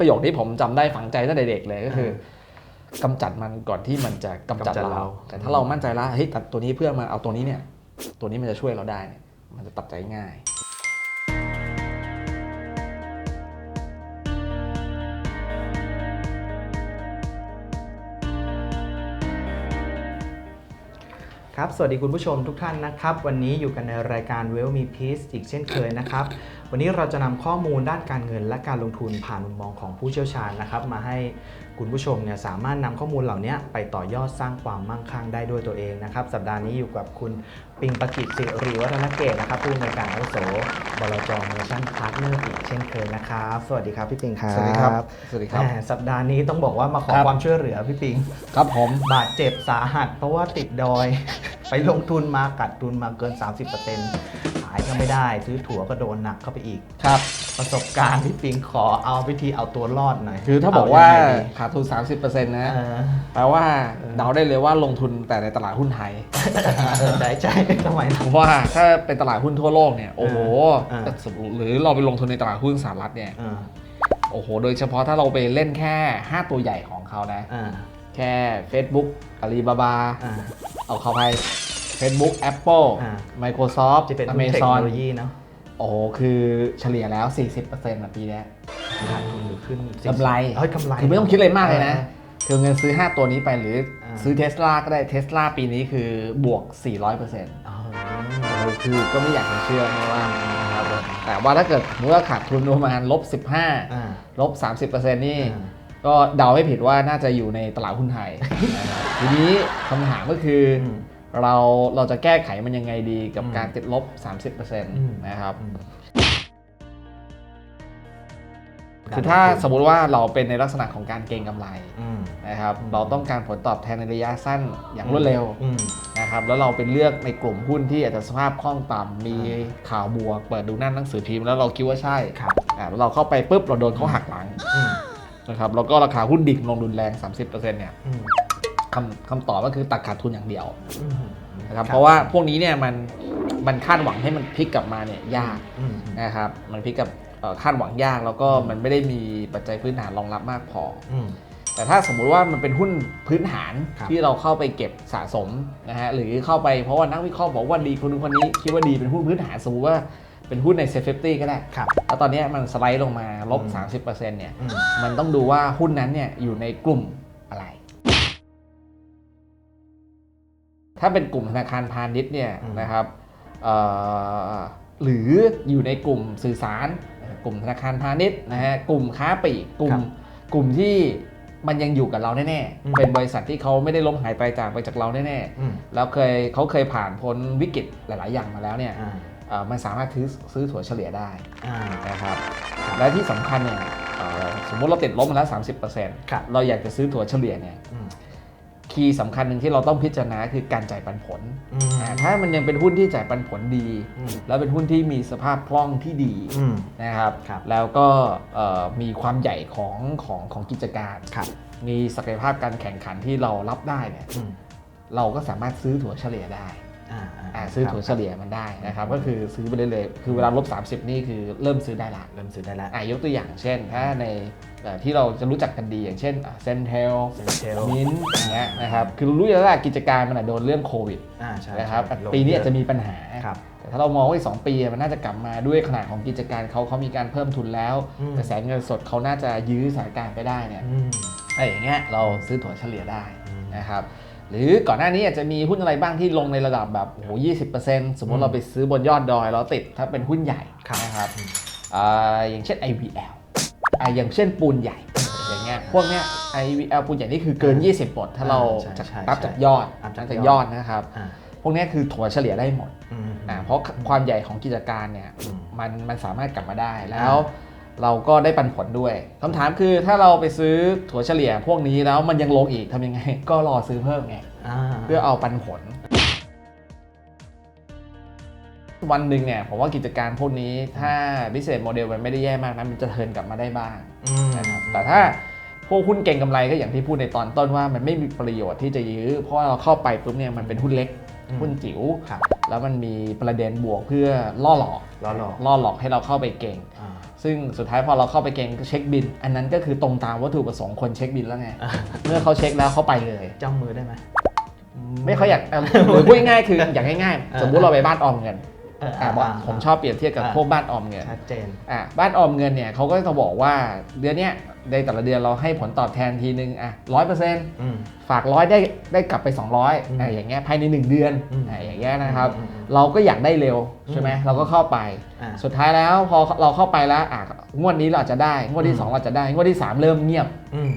ประโยคที่ผมจำได้ฝังใจตั้งแต่เด็กเลยก็คือกำจัดมันก่อนที่มันจะกำจัดกำจัดเราเรา แต่ถ้าเรามั่นใจแล้วเฮ้ยตัดตัวนี้เพื่อมาเอาตัวนี้เนี่ย ตัวนี้มันจะช่วยเราได้เนี่ยมันจะตัดใจง่ายครับ สวัสดีคุณผู้ชมทุกท่านนะครับ วันนี้อยู่กันในรายการ Well Me Peace อีกเช่นเคยนะครับ วันนี้เราจะนำข้อมูลด้านการเงินและการลงทุนผ่านมุมมองของผู้เชี่ยวชาญนะครับมาให้คุณผู้ชมเนี่ยสามารถนำข้อมูลเหล่านี้ไปต่อยอดสร้างความมั่งคั่งได้ด้วยตัวเองนะครับ สัปดาห์นี้อยู่กับคุณปิงปกิจสิริวัฒนเกตนะครับผู้อำนวยการอาวุโสบลจเมชั่นพาร์ทเนอร์อีกเช่นเคยนะครับสวัสดีครับพี่ปิงครับสวัสดีครับสวัสดีครับแหมสัปดาห์นี้ต้องบอกว่ามาขอครับความช่วยเหลือพี่ปิงครับผมบาดเจ็บสาหัส เพราะว่าติดดอย ไปลงทุนมากัดทุนมาเกิน 30%ขาย ก็ไม่ได้ซื้อถั่วก็โดนหนักเข้าไปอีก ครับ ประสบการณ์พี่ปิงขอเอาวิธีเอาตัวรอดหน่อยคือถ้าบอกว่าเยังไงดีขาดทุน 30%นะ เออแปลว่าเดาได้เลยว่าลงทุนแต่ในตลาดหุ้นไทย เออใจใจทำไมนะเพราะว่าถ้าเป็นตลาดหุ้นทั่วโลกเนี่ย โอ้โหอ่าหรือเราไปลงทุนในตลาดหุ้นสหรัฐเนี่ย เออโอ้โห โดยเฉพาะถ้าเราไปเล่นแค่ 5 ตัวใหญ่ของเขานะ อ่าแค่ Facebook Alibaba อ่าเอาเข้าไป Facebook Apple อ่า Microsoft จะเป็นหุ้นเทคโน Amazon โลยีเนาะโอ้โหคือเฉลี่ยแล้ว 40%นะปีเนี้ย ขาดทุนหรือขึ้นกำไรเฮ้ยกำไร คือไม่ต้องคิดอะไรมากเลยนะ คือเงินซื้อ 5 ตัวนี้ไปหรืออ่าซื้อเทสลาก็ได้เทสลาปีนี้คือบวก 400%เเออออคือก็ไม่อยากจะเชื่อนะว่านะครับผมแต่ว่าถ้าเกิดสมมติว่าขาดทุนประมาณลบอ่า15ลบ 30%นี่ อ่า ก็เดาไม่ผิดว่าน่าจะอยู่ในตลาดหุ้นไทยนะครับทีนี้คำถามก็คืออม เราเราจะแก้ไขมันยังไงดีกับอืมการติดลบ 30%มนะครับอืมคือถ้าสมมุติว่าเราเป็นในลักษณะของการเก็งกำไรอืมนะครับอืมเราต้องการผลตอบแทนในระยะสั้นอย่างรวดเร็วอืมนะครับแล้วเราเป็นเลือกในกลุ่มหุ้นที่อาจจะสภาพคล่องต่ำมีอ่าข่าวบวก เปิดดูหน้าหนังสือพิมพ์แล้วเราคิดว่าใช่ครับอ่าแล้วเราเข้าไปปุ๊บเราโดนเขาหักหลังอืมนะครับแล้วก็ราคาหุ้นดิ่งลงรุนแรง 30%เนี่ยอืม คำคำตอบก็คือตัดขาดทุนอย่างเดียวอืมนะครับเพราะว่าพวกนี้เนี่ยมันมันคาดหวังให้มันพลิกกลับมาเนี่ยยากอืมนะครับมันพลิกกับเอ่อคาดหวังยากแล้วก็มันไม่ได้มีปัจจัยพื้นฐานรองรับมากพออืมแต่ถ้าสมมุติว่ามันเป็นหุ้นพื้นฐานครับที่เราเข้าไปเก็บสะสมนะฮะหรือเข้าไปเพราะว่านักวิเคราะห์บอกว่าดีคนนู้นคนนี้คิดว่าดีเป็นหุ้นพื้นฐานสมมติว่าเป็นหุ้นในเซฟเฟตี้ก็ได้ครับแล้วตอนเนี้ยมันสไลด์ลงมาลบอืม30%เนี่ยอืมมันต้องดูว่าหุ้นนั้นเนี่ยอยู่ในกลุ่ม ถ้าเป็นกลุ่มธนาคารพาณิชย์เนี่ยอืมนะครับเอ่อหรืออยู่ในกลุ่มสื่อสาร กลุ่มธนาคารพาณิชย์นะฮะกลุ่มค้าปลีกกลุ่มครับกลุ่มที่มันยังอยู่กับเราแน่อืมๆเป็นบริษัทที่เขาไม่ได้ล้มหายไปจากไปจากเราแน่อืมๆแล้วเคยเขาเคยผ่านพ้นวิกฤตหลาย ๆ อย่างมาแล้วเนี่ยอ่าเอ่อมันสามารถซื้อซื้อถั่วเฉลี่ยได้อ่านะครับ และที่สำคัญเนี่ยเอ่อสมมุติเราติดลบมาแล้ว 30%ครับเราอยากจะซื้อถั่วเฉลี่ยเนี่ยอืม คีย์สำคัญหนึ่งที่เราต้องพิจารณาคือการจ่ายปันผล อืม อ่าถ้ามันยังเป็นหุ้นที่จ่ายปันผลดี อืม แล้วเป็นหุ้นที่มีสภาพคล่องที่ดีอืม นะครับ ครับ แล้วก็เอ่อมีความใหญ่ของของของกิจการ ครับมีศักยภาพการแข่งขันที่เรารับได้เนี่ยอืม เราก็สามารถซื้อถั่วเฉลี่ยได้อ่าอ่า ซื้อถั่วเฉลี่ยมันได้นะครับก็คือซื้อไปเรื่อยๆคือเวลาลบ 30 นี่คือเริ่มซื้อได้ละเริ่มซื้อได้แล้วอ่ายกตัวอย่างเช่น ถ้าในเอ่อที่เราจะรู้จักกันดีอย่างเช่นเซนเทล Centel มินอย่างเงี้ยนะครับคือรู้อยู่แล้วแหละกิจการมันอะโดนเรื่องโควิดอ่าใช่นะครับใช่ลงปีนี้อาจจะมีปัญหาครับแต่ถ้าเรามองว่าอีกสองปีมันน่าจะกลับมาด้วยขนาดของกิจการเขาเขามีการเพิ่มทุนแล้วอืมกระแสเงินสดเขาน่าจะยื้อสถานการณ์ไปได้เนี่ยอืมอะไรอย่างเงี้ยเราซื้อถั่วเฉลี่ยได้อืมนะครับ หรือก่อนหน้านี้อาจจะมีหุ้นอะไรบ้างที่ลงในระดับแบบโอ้โหยี่สิบเปอร์เซ็นต์สมมอืติมเราไปซื้อบนยอดดอยเราติดถ้าเป็นหุ้นใหญ่ครับนะครับอ่าอย่างเช่น IVL อ่าอย่างเช่นปูนใหญ่อย่างเงี้ยพวกเนี้ย IVL ปูนใหญ่นี่คือเกิน 20 บท ถ้าเราใช่จากใช่นับใช่จากยอดนับจากนับจากยยออดดนะครับอ่าพวกเนี้ยคือถั่วเฉลี่ยได้หมดอืมอ่าเพราะความใหญ่ของกิจการเนี่ยอืมมันมันสามารถกลับมาได้แล้อ่าว เราก็ได้ปันผลด้วยคำถามคือถ้าเราไปซื้อถั่วเฉลี่ยพวกนี้แล้วมันยังลงอีกทำยังไง ก็รอซื้อเพิ่มไงอ่าเพื่อเอาปันผล วันหนึ่งเนี่ยผมว่ากิจการพวกนี้ถ้า business model มันไม่ได้แย่มากนะมันจะเทิร์นกลับมาได้บ้างอืมนะครับแต่ถ้าพวกหุ้นเก่งกำไรก็อย่างที่พูดในตอนต้นว่ามันไม่มีประโยชน์ที่จะยื้อเพราะว่าเราเข้าไปปุ๊บเนี่ยมันเป็นหุ้นเล็กอืมหุ้นจิ๋วครับแล้วมันมีประเด็นบวกเพื่อล่อหลอกล่อหลอกล่อหลอกให้เราเข้าไปเก่งอ่า ซึ่งสุดท้ายพอเราเข้าไปเก่งเช็คบิน อันนั้นก็คือตรงตามวัตถุประสงค์คนเช็คบินแล้วไงอะเมื่อเขาเช็คแล้วเขาไปเลย จ้ามือได้ไหมไม่เขาอยากเอ่อหรือพูดง่ายๆคืออย่างง่ายอ่าๆสมมุติเราไปบ้านออมเงินเอออะอะบอกอะผมชอบเปรียบเทียบกับอ่าพวกบ้านออมเงิน ชัดเจน อะบ้านออมเงินเนี่ยเขาก็จะบอกว่าเดือนเนี้ย ในแต่ละเดือนเราให้ผลตอบแทนทีนึงอะร้อยเปอร์เซ็นต์อืมฝากร้อยได้ได้กลับไป 200อืมอะอย่างเงี้ยภายใน 1 เดือนอืมอะอย่างเงี้ยนะครับอืมอืมเราก็อยากได้เร็วใช่ไหมอืมเราก็เข้าไปอะสุดท้ายแล้วพอเราเข้าไปแล้วอะงวดนี้เราอาจจะได้งวดที่อืม2เราจะได้งวดที่ 3 เริ่มเงียบอืม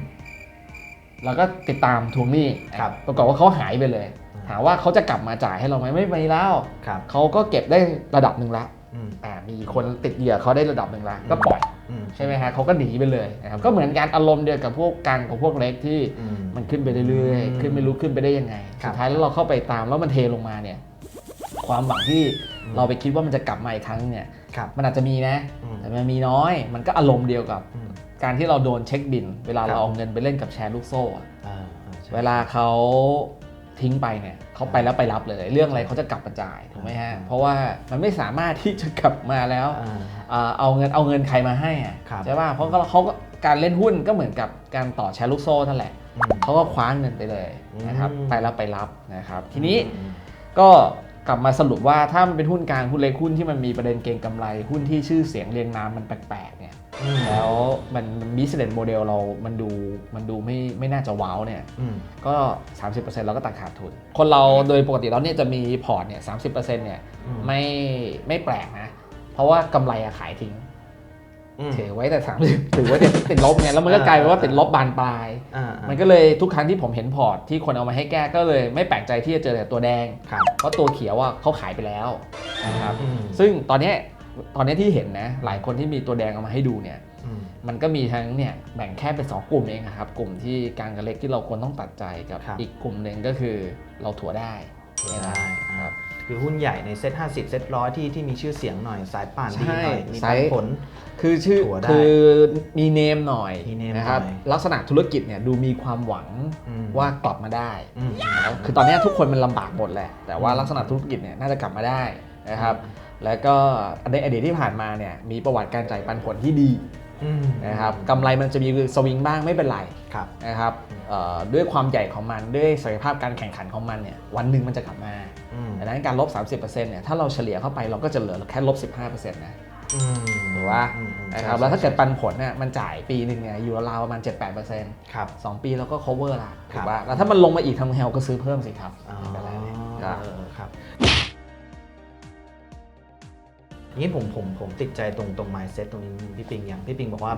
เราก็ติดตามทวงหนี้ครับปรากฏว่าเขาหายไปเลยอืมถามว่าเขาจะกลับมาจ่ายให้เราไหมไม่มีแล้วครับเขาก็เก็บได้ระดับหนึ่งละ อืมอ่ามีคนติดเหยื่อเขาได้ระดับหนึ่งละก็ปล่อยอืมใช่ไหมฮะเขาก็หนีไปเลยนะครับก็เหมือนการอารมณ์เดียวกับพวกกลางกับพวกเล็กที่อืมมันขึ้นไปเรื่อยอืมๆขึ้นไม่รู้ขึ้นไปได้ยังไงครับสุดท้ายแล้วเราเข้าไปตามแล้วมันเทลงมาเนี่ยความหวังที่อืมเราไปคิดว่ามันจะกลับมาอีกครั้งเนี่ยครับมันอาจจะมีนะอืมแต่มันมีน้อย มันก็อารมณ์เดียวกับอืมการที่เราโดนเช็คบิน เวลาครับเราเอาเงินไปเล่นกับแชร์ลูกโซ่อะอ่าอ่าใช่เวลาเขา ทิ้งไปเนี่ยเขาไปแล้วไปรับเลย เรื่องอะไรเขาจะกลับมาจ่ายถูกไหมฮะอืมเพราะว่ามันไม่สามารถที่จะกลับมาแล้วอ่าอ่าเอาเงินเอาเงินใครมาให้อะครับใช่ป่ะเพราะเขาเขาก็การเล่นหุ้นก็เหมือนกับการต่อแชร์ลูกโซ่นั่นแหละอืมเขาก็คว้าเงินไปเลยนะครับอืมไปแล้วไปรับนะครับ ทีนี้อืมก็กลับมาสรุปว่าถ้ามันเป็นหุ้นกลางหุ้นเล็กหุ้นที่มันมีประเด็นเก็งกำไรหุ้นที่ชื่อเสียงเรียงนามมันแปลกๆเนี่ยอืม แล้วมันบิสเนสโมเดลเรา มันดู มันดูไม่ ไม่น่าจะว้าวเนี่ยอืมก็ 30%เราก็ตัดขาดทุน คนเราโดยปกติแล้วเนี่ยจะมีพอร์ตเนี่ย30%เนี่ยอืมไม่ ไม่แปลกนะ เพราะว่ากำไรอะขายทิ้งอืมถือไว้แต่30ถือไว้แต่ติดลบไงแล้วมันก็กลายเป็นว่าติดลบบานปลายอ่ามันก็เลยทุกครั้งที่ผมเห็นพอร์ตที่คนเอามาให้แก้ก็เลยไม่แปลกใจที่จะเจอแต่ตัวแดงครับเพราะตัวเขียวอะเขาขายไปแล้วนะครับอืมซึ่งตอนเนี้ย ตอนเนี้ยที่เห็นนะหลายคนที่มีตัวแดงเอามาให้ดูเนี่ยอืมมันก็มีทั้งเนี่ยแบ่งแค่เป็นสองกลุ่มเองอะครับ กลุ่มที่กลางกับเล็กที่เราควรต้องตัดใจกับครับอีกกลุ่มหนึ่งก็คือเราถัวได้ถัวได้ครับคือหุ้นใหญ่ในเซ็ต50เซ็ตร้อยที่ที่มีชื่อเสียงหน่อยสายป่านดีหน่อยใช่มีสาปัยนผลคือชื่อถัวได้คือมีเนมหน่อยมีเนมนะครับหน่อยลักษณะธุรกิจเนี่ยดูมีความหวังอืมว่ากลับมาได้อืมแล้วคือตอนเนี้ยทุกคนมันลำบากหมดแหละแต่ว่าอืมลักษณะธุรกิจเนี่ยน่าจะกลับมาได้นะครับ แล้วก็ในอดีตที่ผ่านมาเนี่ยมีประวัติการจ่ายปันผลที่ดีอืมนะครับกำไรมันจะมีสวิงบ้างไม่เป็นไรครับนะครับเอ่อด้วยความใหญ่ของมันด้วยศักยภาพการแข่งขันของมันเนี่ยวันหนึ่งมันจะกลับมาอืมดังนั้นการลบ 30%เนี่ยถ้าเราเฉลี่ยเข้าไปเราก็จะเหลือแค่ลบ 15%นะอืมถูกป่ะอืมอืมนะครับใช่แล้วถ้าเกิดใช่ปันผลเนี่ยมันจ่ายปีหนึ่งเนี่ยอยู่ราวๆประมาณ 7-8%ครับสองปีเราก็ cover ละคถูรักบป่ะแล้วถ้ามันลงมาอีกทำไงเราก็ซื้อเพิ่มสิครับอ๋อไม่เป็นไรก็เออครับ นี้ผมผมผมติดใจตรงตรง mindset ตรงนี้พี่ปิงอย่างพี่ปิงบอกว่า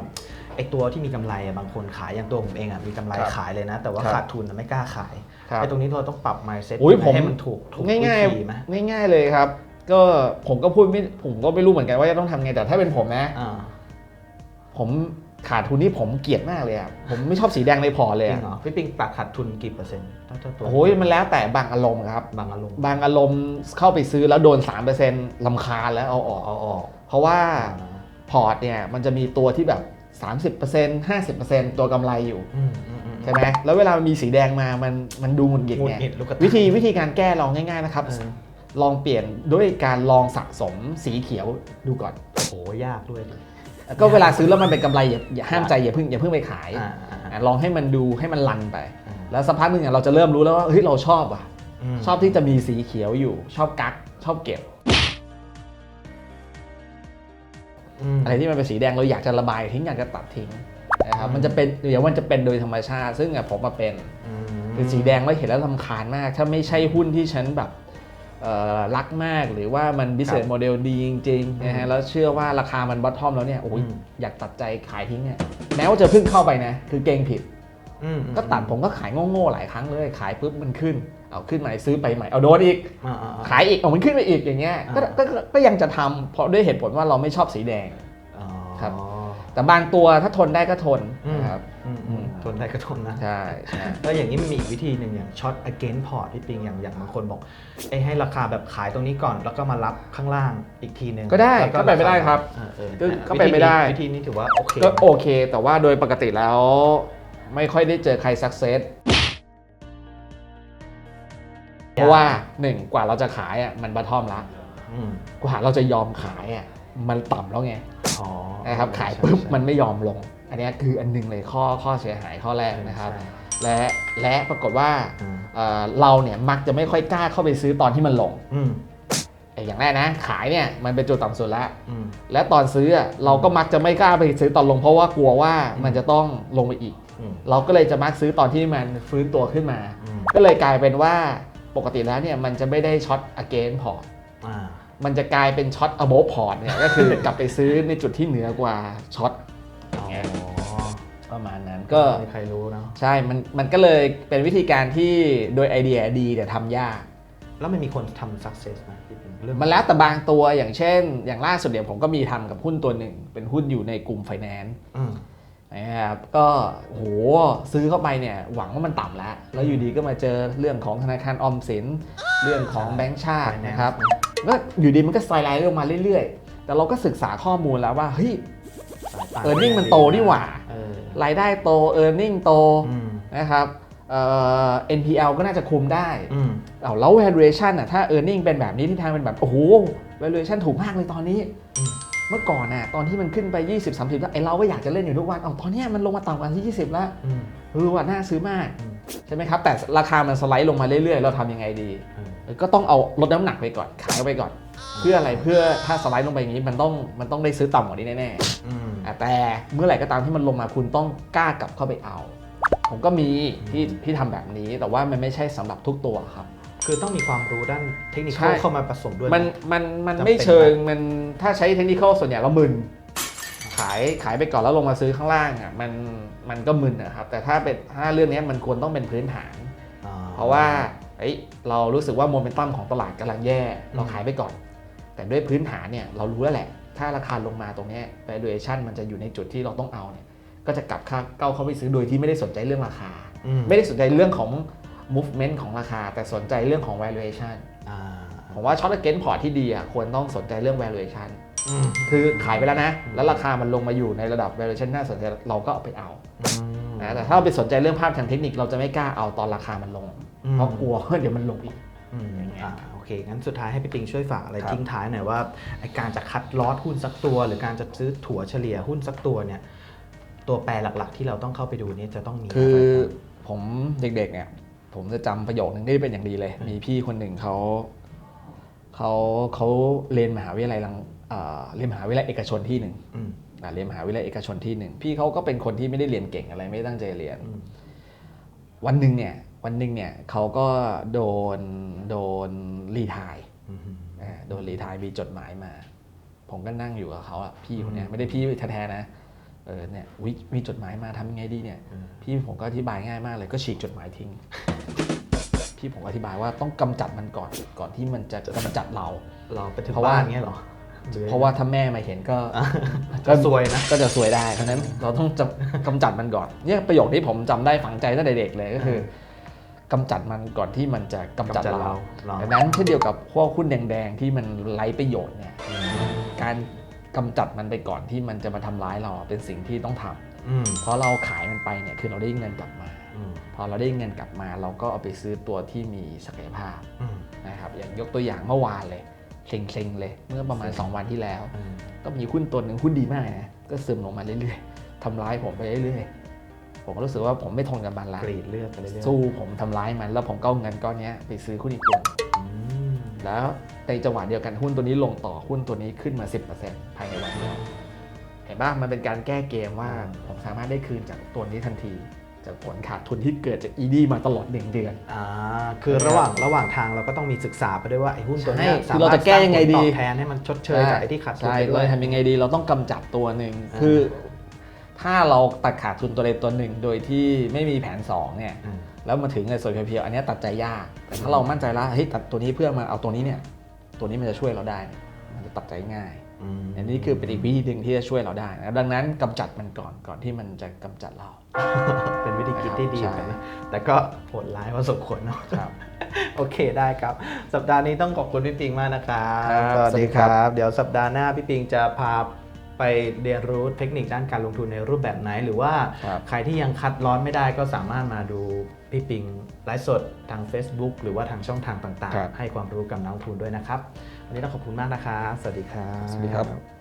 ไอตัวที่มีกำไรอะบางคนขายอย่างตัวผมเองอะมีกำไรครับขายเลยนะ แต่ว่าครับขาดทุนอะไม่กล้าขายครับไอตรงนี้เราต้องปรับ mindset อุ๊ยผมให้มันถูกถูกง่ายวิธีไหมๆง่าย ๆเลยครับ ก็ผมก็พูดไม่ผมก็ไม่รู้เหมือนกันว่าจะต้องทำไงแต่ถ้าเป็นผมนะอ่าผม ขาดทุนที่ผมเกลียดมากเลยอะผมไม่ชอบสีแดงในพอร์ตเลยจริอะงเหรอพี่ปิงตัดขาดทุนกี่เปอร์เซ็นต์ถ้าถ้าตัวโอ้ยมันแล้วแต่บางอารมณ์ครับ บางอารมณ์บางอารมณ์เข้าไปซื้อแล้วโดน 3%ลำคาญแล้วเอาออก เอาออกเพราะว่าอ่าพอร์ตเนี่ยมันจะมีตัวที่แบบ 30% 50%ตัวกำไรอยู่ อืมอืมอืม ใช่ไหมแล้วเวลามันมีสีแดงมา มันมันดูหงุดหงิดหงุดไงหงิดลูกกระตา วิธีวิธีการแก้ลองง่ายๆนะครับ เออลองเปลี่ยนด้วยการลองสะสมสีเขียวดูก่อนโหยากด้วยดิ ก็เวลาซื้อแล้วมันเป็นกำไรอย่าอย่าห้ามใจอย่าเพิ่งอย่าเพิ่งไปขายอ่าอ่าอ่าอะลองให้มันดูให้มันลันไปอ่าแล้วสักพักหนึ่งอะเราจะเริ่มรู้แล้วว่าเฮ้ยเราชอบอะมชอบที่จะมีสีเขียวอยู่ ชอบกักชอบเก็บมอะไรที่มันเป็นสีแดงเราอยากจะระบายทิ้งอยากจะตัดทิ้งนะครับมันจะเป็นเดี๋ยวมันจะเป็นโดยธรรมชาติ ซึ่งอะผมมาเป็นมคือสีแดงแล้วเห็นแล้วลำคาญมาก ถ้าไม่ใช่หุ้นที่ฉันแบบเอ่อ รักมากหรือว่ามันบิสเนสโมเดลดีจริงๆนะฮะแล้วเชื่อว่าราคามันบอททอมแล้วเนี่ยโอ้ยอืมอยากตัดใจขายทิ้งเนี่ยแม้ว่าจะเพิ่งเข้าไปนะ คือเก่งผิดอืมก็ตัดผมก็ขายโง่ๆหลายครั้งเลย ขายปุ๊บมันขึ้น เอาขึ้นมาซื้อไปใหม่เอาโดนอีกอ่าอ่าอ่าขายอีกเอามันขึ้นไปอีกอย่างเงี้ยก็อ่าก็ก็ก็ยังจะทำเพราะด้วยเหตุผลว่าเราไม่ชอบสีแดงอ๋อครับแต่บางตัวถ้าทนได้ก็ทนอืมนะครับอืมอืม ทนได้ก็ทนนะ ใช่ใช่แล้วอย่างนี้มันมีอีกวิธีหนึ่งอย่างช็อต against port พี่ปิงอย่างอย่างบางคนบอกไอ้ให้ราคาแบบขายตรงนี้ก่อน แล้วก็มารับข้างล่างอีกทีหนึ่งก็ได้แล้วก็เป็นไปได้ครับเออเออก็ก็เป็นไปได้ วิธีนี้ถือว่าโอเคก็โอเค แต่ว่าโดยปกติแล้ว ไม่ค่อยได้เจอใครสักเซสเพราะว่าหนึ่งกว่าเราจะขายอะมันบัททอมละอืมกว่าเราจะยอมขายอะมันต่ำแล้วไงอ๋อนะครับขายใช่ปุ๊บใช่มันไม่ยอมลง อันเนี้ยคืออันหนึงเลยข้อข้อเสียหายข้อแรกนะครับใช่และและปรากฏว่าอืม เอ่อเราเนี่ยมักจะไม่ค่อยกล้าเข้าไปซื้อตอนที่มันลงอืมไอ้อย่างแรกนะ ขายเนี่ยมันเป็นจุดต่ำสุดแล้ว อืมและตอนซื้ออะเราก็มักจะไม่กล้าไปซื้อตอนลง เพราะว่ากลัวว่ามันจะต้องลงไปอีก อืม เราก็เลยจะมักซื้อตอนที่มันฟื้นตัวขึ้นมา อืม ก็เลยกลายเป็นว่าปกติแล้วเนี่ยมันจะไม่ได้ช็อต again พอร์ตอ่ามันจะกลายเป็นช็อต above พอร์ตเนี่ยก็คือกลับไปซื้อในจุดที่เหนือกว่าช็อต อ๋อประมาณนั้นก็ไม่มีใครรู้เนาะใช่มันมันก็เลยเป็นวิธีการที่โดยไอเดียดีแต่ทำยาก แล้วมันมีคนทำ success ไหมพี่ปิงเรื่องมันแล้วแต่บางตัวอย่างเช่น อย่างล่าสุดเดี๋ยวผมก็มีทำกับหุ้นตัวหนึ่ง เป็นหุ้นอยู่ในกลุ่มไฟแนนซ์อืมนะครับก็โหซื้อเข้าไปเนี่ยหวังว่ามันต่ำแล้ว แล้วอยู่ดีก็มาเจอเรื่องของธนาคารออมสิน เรื่องของแบงก์ชาติ Finance นะครับก็อยู่ดีมันก็สไลด์ลงมาเรื่อยๆ แต่เราก็ศึกษาข้อมูลแล้วว่าเฮ้ย สายตา earning มันโตนี่หว่าเออรายได้โต e a r n i n g โตอืมนะครับเอ่อ NPL ก็น่าจะคุมได้อืมเอาแล้ว valuation อะถ้า e a r n i n g เป็นแบบนี้ที่ทางเป็นแบบโอ้โห valuation ถูกมากเลยตอนนี้อืมเมื่อก่อนน่ะตอนที่มันขึ้นไป 20 30แล้วไอเราก็อยากจะเล่นอยู่ทุกวันเอาตอนเนี้ยมันลงมาต่ำกว่าที่ 20 แล้วอืมเออว่าน่าซื้อมากอืมใช่ไหมครับ แต่ราคามันสไลด์ลงมาเรื่อยๆ เราทำยังไงดีอืมเออก็ต้องเอาลดน้ำหนักไปก่อนขายไปก่อน เพื่ออะไรเพื่อถ้าสไลด์ลงไปอย่างนี้มันต้องมันต้องได้ซื้อต่ำกว่านี้แน่ๆอืมอะแต่เมื่อไหร่ก็ตามที่มันลงมาคุณต้องกล้ากลับเข้าไปเอา ผมก็มีที่ที่ทำแบบนี้แต่ว่ามันไม่ใช่สำหรับทุกตัวครับ คือต้องมีความรู้ด้านเทคนิคใช่ เข้ามาผสมด้วย มันไหมันมันจำเป็น ไม่เชิงมันถ้าใช้เทคนิคส่วนใหญ่เรามึน ขายขายไปก่อนแล้วลงมาซื้อข้างล่างอะมันมันก็มึนนะครับ แต่ถ้าเป็นถ้าเรื่องนี้มันควรต้องเป็นพื้นฐาน อ่ เพราะว่าเอ้ยเรารู้สึกว่าโมเมนตัมของตลาดกำลังแย่ เราขายไปก่อน แต่ด้วยพื้นฐานเนี่ยเรารู้แล้วแหละ ถ้าราคาลงมาตรงเนี้ย valuation มันจะอยู่ในจุดที่เราต้องเอาเนี่ยก็จะกลับเข้าเก้าเข้าไปซื้อโดยที่ไม่ได้สนใจเรื่องราคาอืมไม่ได้สนใจเรื่องของ movement ของราคา แต่สนใจเรื่องของ valuation อ่าผมว่าช็อตเกนพอร์ตที่ดีอะควรต้องสนใจเรื่อง valuation อืมคือขายไปแล้วนะ แล้วราคามันลงมาอยู่ในระดับ valuation น่าสนใจเราก็เอาไปเอาอืมนะแต่ถ้าเราไปสนใจเรื่องภาพทางเทคนิคเราจะไม่กล้าเอาตอนราคามันลงอืมเพราะกลัวว่าเดี๋ยวมันลงอีกอืมอย่าง เงี้ยอ่าโอเคงั้นสุดท้ายให้พี่ปิงช่วยฝากอะไรครับทิ้งท้ายหน่อยว่าไอการจะคัดลอตหุ้นสักตัว หรือการจะซื้อถั่วเฉลี่ยหุ้นสักตัวเนี่ยตัวแปรหลักๆ ที่เราต้องเข้าไปดูเนี่ยจะต้องมีคืออะไรบ้างผมเด็กๆเนี่ยผมจะจำประโยคนึงได้เป็นอย่างดีเลย มีพี่คนหนึ่งเขาเขาเขาเรียนมหาวิทยาลัยรังเอ่อเรียนมหาวิทยาลัยเอกชนที่หนึ่งอืมอะเรียนมหาวิทยาลัยเอกชนที่หนึ่งพี่เขาก็เป็นคนที่ไม่ได้เรียนเก่งอะไรไม่ได้ตั้งใจเรียนอืมวันหนึ่งเนี่ย วันหนึ่งเนี่ยเขาก็โดนโดนรีไทายอืมอ่าโดนรีไทายมีจดหมายมา ผมก็นั่งอยู่กับเขาอะพี่คนเนี้ยอืมไม่ได้พี่แท้ๆนะเออเนี่ยอุ๊ยมีจดหมายมาทำยังไงดีเนี่ยอืมพี่ผมก็อธิบายง่ายมากเลยก็ฉีกจดหมายทิ้ง พี่ผมก็อธิบายว่าต้องกำจัดมันก่อนก่อนที่มันจะกำจัดเราเราไปถึงเพราะว่าบ้านเงี้ยเหรอหอเพราะว่าถ้าแม่มาเห็นก็อะก็ซวยนะก็จะสวยได้เพราะฉะนั้นเราต้องจะกำจัดมันก่อนเนี่ยประโยคที่ผมจำได้ฝังใจตั้งแต่เด็กเลยก็คือ กำจัดมันก่อนที่มันจะกำจัดกำจัดเราเราเราดังนั้นเช่นเดียวกับพวกหุ้นแดง ๆ ที่มันไร้ประโยชน์เนี่ยการกำจัดมันไปก่อนที่มันจะมาทำร้ายเราเป็นสิ่งที่ต้องทำอืมเพราะเราขายมันไปเนี่ยคือเราได้เงินกลับมาอืมพอเราได้เงินกลับมาเราก็เอาไปซื้อตัวที่มีศักยภาพอืมนะครับอย่างยกตัวอย่างเมื่อวานเลยเซ็งๆเลยเมื่อประมาณ 2 วันที่แล้วอืมก็มีหุ้นตัวหนึ่งหุ้นดีมากนะก็ซึมลงมาเรื่อยๆทำร้ายผมไปเรื่อยๆ ผมก็รู้สึกว่าผมไม่ทนกับมันละกรีดเลือดไปเรื่อยๆสู้ผมทำร้ายมัน แล้วผมก็เอาเงินก้อนเนี้ยไปซื้อหุ้นอีกตัวอืมแล้วในจังหวะเดียวกันหุ้นตัวนี้ลงต่อหุ้นตัวนี้ขึ้นมา 10%ภายในวันเดียวเห็นป่ะมันเป็นการแก้เกมว่าผมสามารถได้คืนจากตัวนี้ทันทีจากผลขาดทุนที่เกิดจาก ED มาตลอดหนึ่งเดือนอ่าคือระหว่างระหว่างทางเราก็ต้องมีศึกษาไปด้วยว่าไอ้หุ้นตัวเนี้ยใช่สาคือมารเราถจะแก้ยังไงดีสร้ผลตอบแทนให้มันชดเชยจากไอ้ที่ขาดทุนใช่ไปด้เราวยทำยังไงดีเราต้องกำจัดตัวหนึ่งอ่าคือ ถ้าเราตัดขาดทุนตัวใดตัวหนึ่งโดยที่ไม่มีแผน2เนี่ยอืมแล้วมาถึงเงินสดเพียวๆอันเนี้ยตัดใจยาก แต่ถ้าเรามั่นใจแล้วเฮ้ยตัดตัวนี้เพื่อมาเอาตัวนี้เนี่ยตัวนี้มันจะช่วยเราได้เนี่ยมันจะตัดใจง่ายอืมอันนี้คือเป็นอีกวิธีหนึ่งที่จะช่วยเราได้นะดังนั้นกำจัดมันก่อนก่อนที่มันจะกำจัดเรา เป็นวิธีคิดที่ดีเหมือนกันนะแต่ก็โหดร้ายพอสมควรเนาะครับ โอเคได้ครับ สัปดาห์นี้ต้องขอบคุณพี่ปิงมากนะครับครับสวัสสวัสดีดีคครัรับบเดี๋ยวสัปดาห์หน้าพี่ปิงจะพา ไปเรียนรู้เทคนิคด้านการลงทุนในรูปแบบไหน หรือว่าครับใครที่ยังคัดร้อนไม่ได้ก็สามารถมาดูพี่ปิงไลฟ์สดทาง Facebook หรือว่าทางช่องทางต่างครับๆให้ความรู้กับนักลงทุนด้วยนะครับ วันนี้ต้องขอบคุณมากนะครับ สวัสดีครับ สวัสดีครับ